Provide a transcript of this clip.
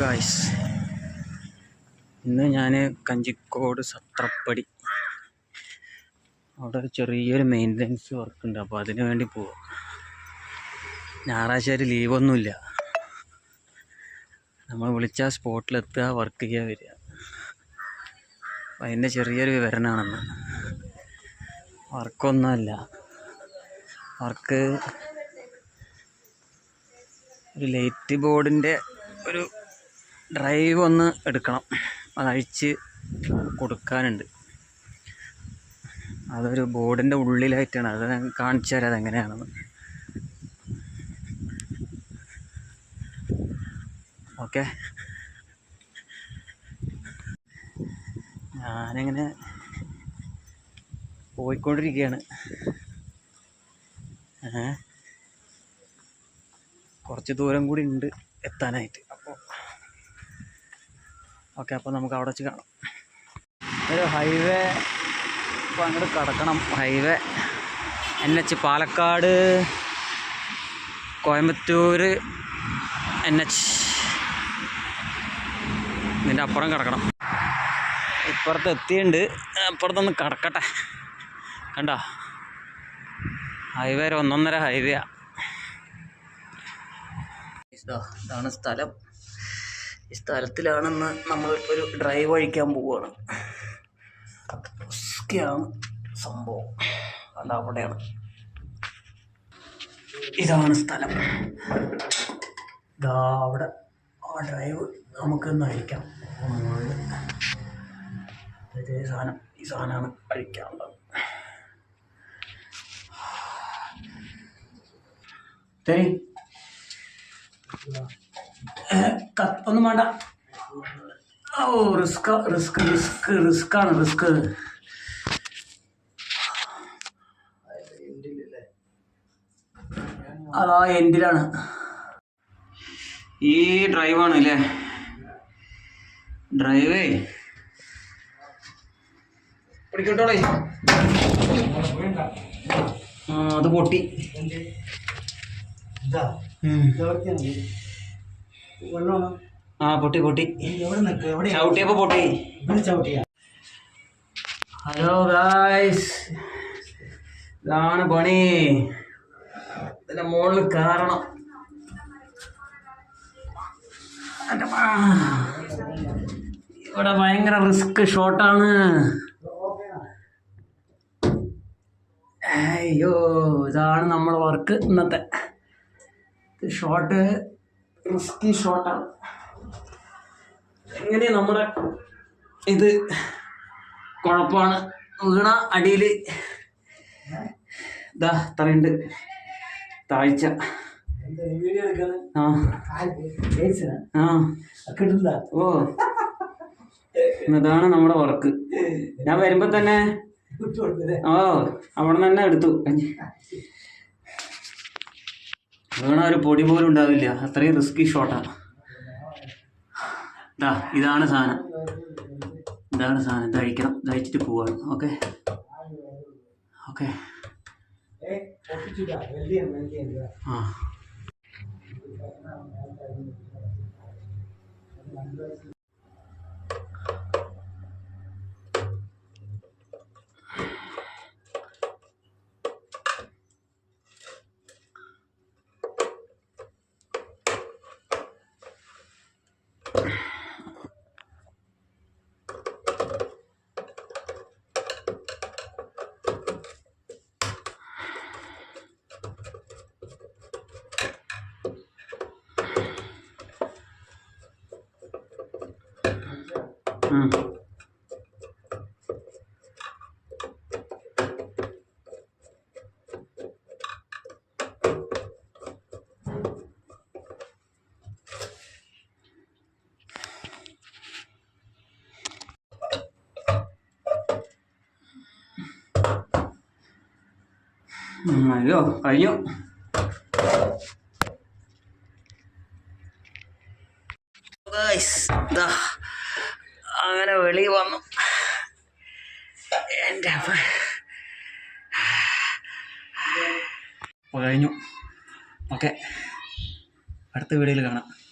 Guys ഇന്ന് ഞാൻ കഞ്ചിക്കോട് സത്രപ്പടി. അവിടെ ഒരു ചെറിയൊരു മെയിന്റനൻസ് വർക്ക് ഉണ്ട്. അപ്പോൾ അതിന് വേണ്ടി പോവാം. ഞായറാഴ്ച ഒരു ലീവൊന്നുമില്ല നമ്മൾ വിളിച്ച സ്പോട്ടിലെത്തുക വർക്ക് ചെയ്യാൻ വരിക. അപ്പം അതിന്റെ ചെറിയൊരു വിവരണമാണെന്ന് വർക്കൊന്നുമല്ല വർക്ക് ഒരു ലൈറ്റ് ബോർഡിന്റെ ഒരു ഡ്രൈവ് ഒന്ന് എടുക്കണം. അതഴിച്ച് കൊടുക്കാനുണ്ട്. അതൊരു ബോർഡിന്റെ ഉള്ളിലായിട്ടാണ്. അത് കാണിച്ചു തരാം അതെങ്ങനെയാണെന്ന്. ഓക്കെ. ഞാനിങ്ങനെ പോയിക്കൊണ്ടിരിക്കുകയാണ്. കുറച്ച് ദൂരം കൂടി ഉണ്ട് എത്താനായിട്ട്. ഓക്കെ അപ്പോൾ നമുക്ക് അവിടെ വെച്ച് കാണാം. ഒരു ഹൈവേ ഇപ്പോൾ അങ്ങോട്ട് കടക്കണം. Highway N H Palakkad Coimbatore N H ഇതിന്റെ അപ്പുറം കിടക്കണം. ഇപ്പുറത്ത് എത്തിയുണ്ട് അപ്പുറത്തൊന്ന് കിടക്കട്ടെ. കണ്ടോ? ഹൈവേ ഒന്നൊന്നര ഹൈവേയാണ് ഇതാ ഇതാണ് സ്ഥലം. ഈ സ്ഥലത്തിലാണെന്ന് നമ്മൾ ഒരു ഡ്രൈവ് അഴിക്കാൻ പോവുകയാണ് ഒക്കെയാണ് സംഭവം. അത് അവിടെയാണ്. ഇതാണ് സ്ഥലം. ഇതാ അവിടെ ആ ഡ്രൈവ് നമുക്കൊന്ന് അഴിക്കാം. ഇതേ സാധനം. ഈ സാധനമാണ് അഴിക്കാനുള്ളത്. ശരി. ഒന്നും വേണ്ട. ഓ റിസ്ക് റിസ്ക് റിസ്ക് റിസ്ക് ആണ് റിസ്ക്. അതാ എൻഡിലാണ്. ഈ ഡ്രൈവാണ് അല്ലേ? ഡ്രൈവേ. പിടിക്കട്ടോളേ. ആ അത് പൊട്ടി. ഉം. ആ പൊട്ടി പൊട്ടി. ചവിട്ടിയപ്പോ പൊട്ടി. ഹലോ ഗായ്സ് ഇതാണ് പണി. ഇതിന്റെ മുകളിൽ കയറണം. ഇവിടെ ഭയങ്കര റിസ്ക് ഷോട്ടാണ്. അയ്യോ ഇതാണ് നമ്മുടെ വർക്ക് ഇന്നത്തെ. ഷോട്ട് റിസ്കി ഷോട്ടാണ് എങ്ങനെ നമ്മുടെ ഇത്? കുഴപ്പമാണ്. വീണ അടിയിൽ ഇതാ തറയുണ്ട്. താഴ്ച. ആ. ഓ. ഇതാണ് നമ്മുടെ വർക്ക് ഞാൻ വരുമ്പോ തന്നെ ഓ അവിടെ തന്നെ എടുത്തു. വീണ ഒരു പൊടി പോലും ഉണ്ടാവില്ല. അത്രയും റിസ്കി ഷോട്ടാണ് ഇതാ ഇതാണ് സാധനം. ഇതാണ് സാധനം. കഴിക്കണം കഴിച്ചിട്ട് പോവാണ്. ഓക്കെ? ഓക്കെ? ആ. അയ്യോ കഴിഞ്ഞു Guys, ദാ അങ്ങനെ വെളി വന്നു. എന്റെ അമ്മ. കഴിഞ്ഞു. ഓക്കെ. അടുത്ത വീഡിയോയിൽ കാണാം.